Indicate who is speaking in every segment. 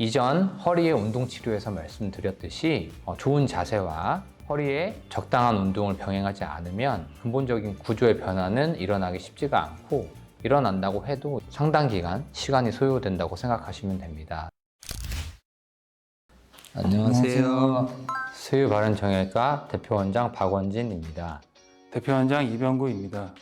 Speaker 1: 이전 허리의 운동 치료에서 말씀드렸듯이 어, 좋은 자세와 허리에 적당한 운동을 병행하지 않으면 근본적인 구조의 변화는 일어나기 쉽지가 않고 일어난다고 해도 상당 기간 시간이 소요된다고 생각하시면 됩니다. 안녕하세요. 수유 바른 정형외과 대표원장 박원진입니다.
Speaker 2: 대표원장 이병구입니다.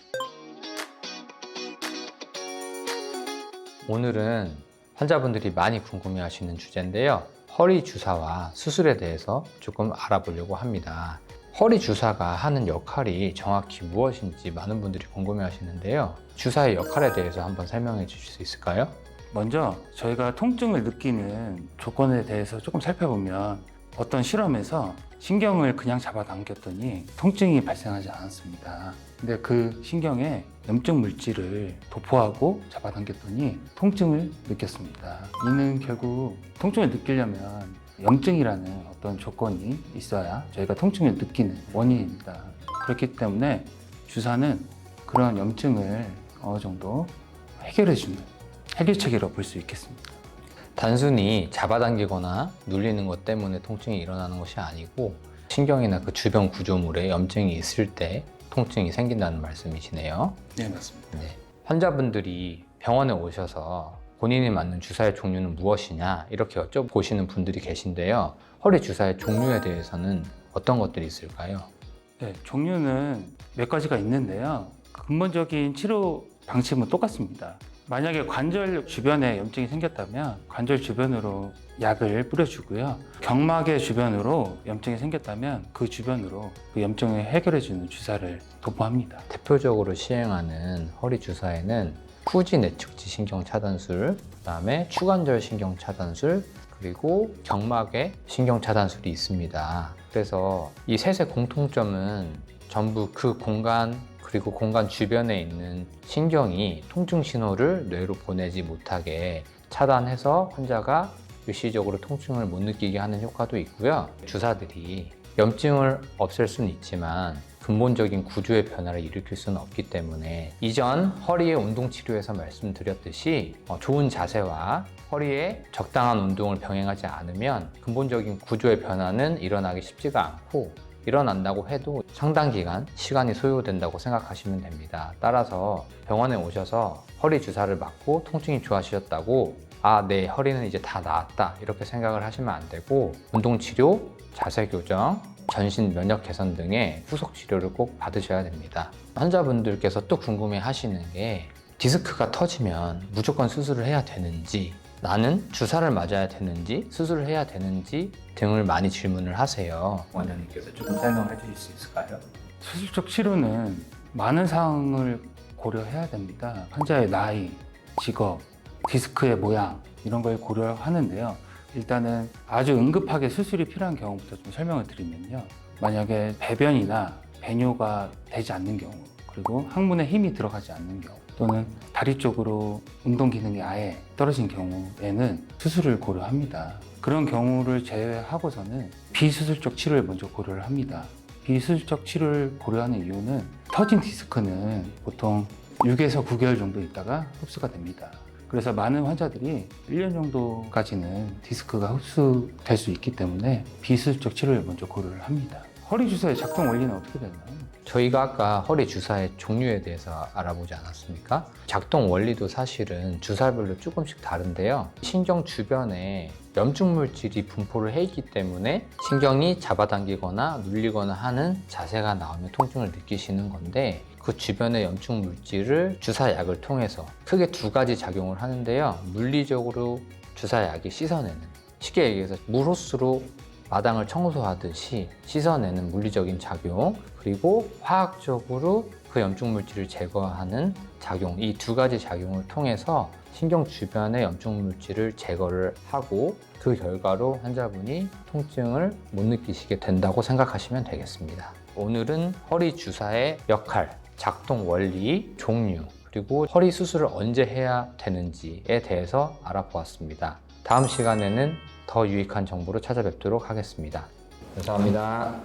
Speaker 1: 오늘은 환자분들이 많이 궁금해 하시는 주제인데요. 허리 주사와 수술에 대해서 조금 알아보려고 합니다. 허리 주사가 하는 역할이 정확히 무엇인지 많은 분들이 궁금해 하시는데요. 주사의 역할에 대해서 한번 설명해 주실 수 있을까요?
Speaker 2: 먼저 저희가 통증을 느끼는 조건에 대해서 조금 살펴보면 어떤 실험에서 신경을 그냥 잡아당겼더니 통증이 발생하지 않았습니다. 근데 그 신경에 염증 물질을 도포하고 잡아당겼더니 통증을 느꼈습니다. 이는 결국 통증을 느끼려면 염증이라는 어떤 조건이 있어야 저희가 통증을 느끼는 원인입니다. 그렇기 때문에 주사는 그런 염증을 어느 정도 해결해주는 해결책이라고 볼 수 있겠습니다.
Speaker 1: 단순히 잡아당기거나 눌리는 것 때문에 통증이 일어나는 것이 아니고 신경이나 그 주변 구조물에 염증이 있을 때 통증이 생긴다는 말씀이시네요.
Speaker 2: 네, 맞습니다.
Speaker 1: 네. 환자분들이 병원에 오셔서 본인이 맞는 주사의 종류는 무엇이냐 이렇게 여쭤보시는 분들이 계신데요. 허리 주사의 종류에 대해서는 어떤 것들이 있을까요?
Speaker 2: 네, 종류는 몇 가지가 있는데요. 근본적인 치료 방식은 똑같습니다. 만약에 관절 주변에 염증이 생겼다면 관절 주변으로 약을 뿌려주고요. 경막의 주변으로 염증이 생겼다면 그 주변으로 그 염증을 해결해주는 주사를 도포합니다.
Speaker 1: 대표적으로 시행하는 허리 주사에는 후지 내측지 신경 차단술, 그다음에 추관절 신경 차단술, 그리고 경막의 신경 차단술이 있습니다. 그래서 이 셋의 공통점은 전부 그 공간 그리고 공간 주변에 있는 신경이 통증 신호를 뇌로 보내지 못하게 차단해서 환자가 일시적으로 통증을 못 느끼게 하는 효과도 있고요. 주사들이 염증을 없앨 수는 있지만 근본적인 구조의 변화를 일으킬 수는 없기 때문에 이전 허리의 운동 치료에서 말씀드렸듯이 어, 좋은 자세와 허리에 적당한 운동을 병행하지 않으면 근본적인 구조의 변화는 일어나기 쉽지가 않고 일어난다고 해도 상당 기간 시간이 소요된다고 생각하시면 됩니다. 따라서 병원에 오셔서 허리 주사를 맞고 통증이 좋아지셨다고 아, 내 허리는 이제 다 나았다. 이렇게 생각을 하시면 안 되고 운동 치료, 자세 교정, 전신 면역 개선 등의 후속 치료를 꼭 받으셔야 됩니다. 환자분들께서 또 궁금해 하시는 게 디스크가 터지면 무조건 수술을 해야 되는지 나는 주사를 맞아야 되는지 수술을 해야 되는지 등을 많이 질문을 하세요. 원장님께서 조금 설명해 주실 수 있을까요?
Speaker 2: 수술적 치료는 많은 사항을 고려해야 됩니다. 환자의 나이, 직업, 디스크의 모양 이런 걸 고려하는데요. 일단은 아주 응급하게 수술이 필요한 경우부터 좀 설명을 드리면요. 만약에 배변이나 배뇨가 되지 않는 경우, 그리고 항문에 힘이 들어가지 않는 경우, 또는 다리 쪽으로 운동 기능이 아예 떨어진 경우에는 수술을 고려합니다. 그런 경우를 제외하고서는 비수술적 치료를 먼저 고려를 합니다. 비수술적 치료를 고려하는 이유는 터진 디스크는 보통 6에서 9개월 정도 있다가 흡수가 됩니다. 그래서 많은 환자들이 1년 정도까지는 디스크가 흡수될 수 있기 때문에 비수술적 치료를 먼저 고려를 합니다. 허리 주사의 작동 원리는 어떻게 되나요?
Speaker 1: 저희가 아까 허리 주사의 종류에 대해서 알아보지 않았습니까? 작동 원리도 사실은 주사별로 조금씩 다른데요. 신경 주변에 염증 물질이 분포를 해 있기 때문에 신경이 잡아당기거나 눌리거나 하는 자세가 나오면 통증을 느끼시는 건데 그 주변의 염증 물질을 주사약을 통해서 크게 두 가지 작용을 하는데요. 물리적으로 주사약이 씻어내는 쉽게 얘기해서 물호스로 마당을 청소하듯이 씻어내는 물리적인 작용 그리고 화학적으로 그 염증 물질을 제거하는 작용 이 두 가지 작용을 통해서 신경 주변의 염증 물질을 제거를 하고 그 결과로 환자분이 통증을 못 느끼시게 된다고 생각하시면 되겠습니다. 오늘은 허리 주사의 역할, 작동 원리, 종류 그리고 허리 수술을 언제 해야 되는지에 대해서 알아보았습니다. 다음 시간에는 더 유익한 정보로 찾아뵙도록 하겠습니다. 감사합니다.